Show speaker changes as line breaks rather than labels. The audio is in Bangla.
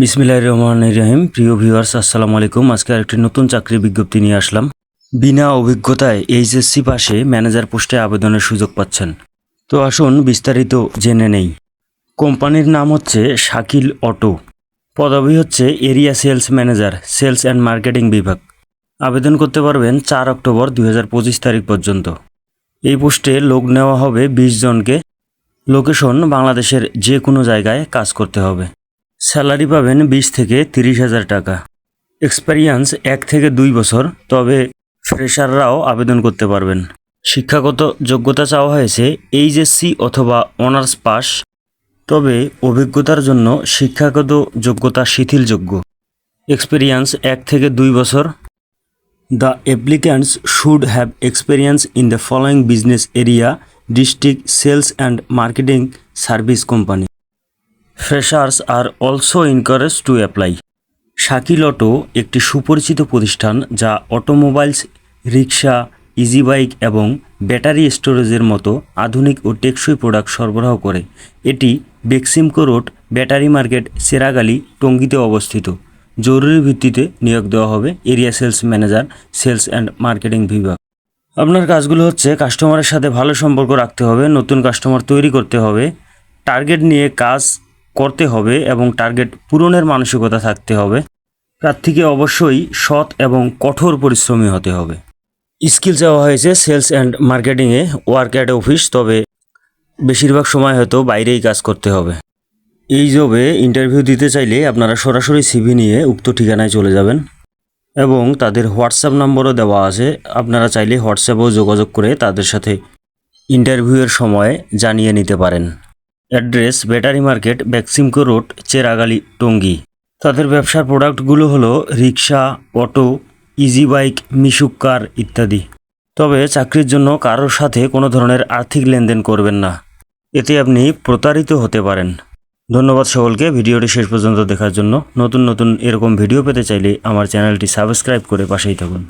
বিসমিল্লাহ রহমান রহিম। প্রিয় ভিউয়ার্স আসসালামু আলাইকুম। আজকে আরেকটি নতুন চাকরি বিজ্ঞপ্তি নিয়ে আসলাম। বিনা অভিজ্ঞতায় এইচএসসি পাশে ম্যানেজার পোস্টে আবেদনের সুযোগ পাচ্ছেন। তো আসুন বিস্তারিত জেনে নেই। কোম্পানির নাম হচ্ছে শাকিল অটো। পদবি হচ্ছে area sales manager, sales and marketing বিভাগ। আবেদন করতে পারবেন চার অক্টোবর দু হাজার পঁচিশ তারিখ পর্যন্ত। এই পোস্টে লোক নেওয়া হবে বিশ জনকে। লোকেশন বাংলাদেশের যে কোনো জায়গায় কাজ করতে হবে। স্যালারি পাবেন বিশ থেকে তিরিশ হাজার টাকা। এক্সপেরিয়েন্স এক থেকে দুই বছর, তবে ফ্রেশাররাও আবেদন করতে পারবেন। শিক্ষাগত যোগ্যতা চাওয়া হয়েছে এইচএসসি অথবা অনার্স পাস, তবে অভিজ্ঞতার জন্য শিক্ষাগত যোগ্যতা শিথিলযোগ্য। এক্সপেরিয়েন্স এক থেকে দুই বছর। The applicants should have experience in the following business area, district sales and marketing service company. Freshers are also encourage to apply. Shakil auto একটি সুপরিচিত প্রতিষ্ঠান যা অটোমোবাইলস রিক্সা ইজি বাইক এবং ব্যাটারি স্টোরেজের মতো আধুনিক ও টেকসই প্রোডাক্ট সরবরাহ করে। এটি Beximco road, battery market, Cheragali, টঙ্গিতে অবস্থিত। জরুরি ভিত্তিতে নিয়োগ দেওয়া হবে area sales manager, sales and marketing বিভাগ। আপনার কাজগুলো হচ্ছে কাস্টমারের সাথে ভালো সম্পর্ক রাখতে হবে, নতুন কাস্টমার তৈরি করতে হবে, টার্গেট নিয়ে কাজ করতে হবে এবং টার্গেট পূরণের মানসিকতা থাকতে হবে। প্রার্থীকে অবশ্যই সৎ এবং কঠোর পরিশ্রমী হতে হবে। স্কিল চাওয়া হয়েছে সেলস অ্যান্ড মার্কেটিংয়ে, ওয়ার্ক অ্যাট অফিস, তবে বেশিরভাগ সময় হয়তো বাইরেই কাজ করতে হবে। এই জবে ইন্টারভিউ দিতে চাইলে আপনারা সরাসরি সিভি নিয়ে উক্ত ঠিকানায় চলে যাবেন এবং তাদের হোয়াটসঅ্যাপ নম্বরও দেওয়া আছে। আপনারা চাইলে হোয়াটসঅ্যাপেও যোগাযোগ করে তাদের সাথে ইন্টারভিউয়ের সময় জানিয়ে নিতে পারেন। Address battery market Beximco road, Cheragali, Tongi. তাদের ব্যবসার প্রোডাক্টগুলো হলো রিক্সা, auto, easy bike, Mishuk car ইত্যাদি। তবে চাকরির জন্য কারোর সাথে কোনো ধরনের আর্থিক লেনদেন করবেন না। এতে আপনি প্রতারিত হতে পারেন। ধন্যবাদ সকলকে। ভিডিওটি শেষ পর্যন্ত দেখার জন্য নতুন নতুন এরকম ভিডিও পেতে চাইলে আমার চ্যানেলটি সাবস্ক্রাইব করে পাশেই থাকুন।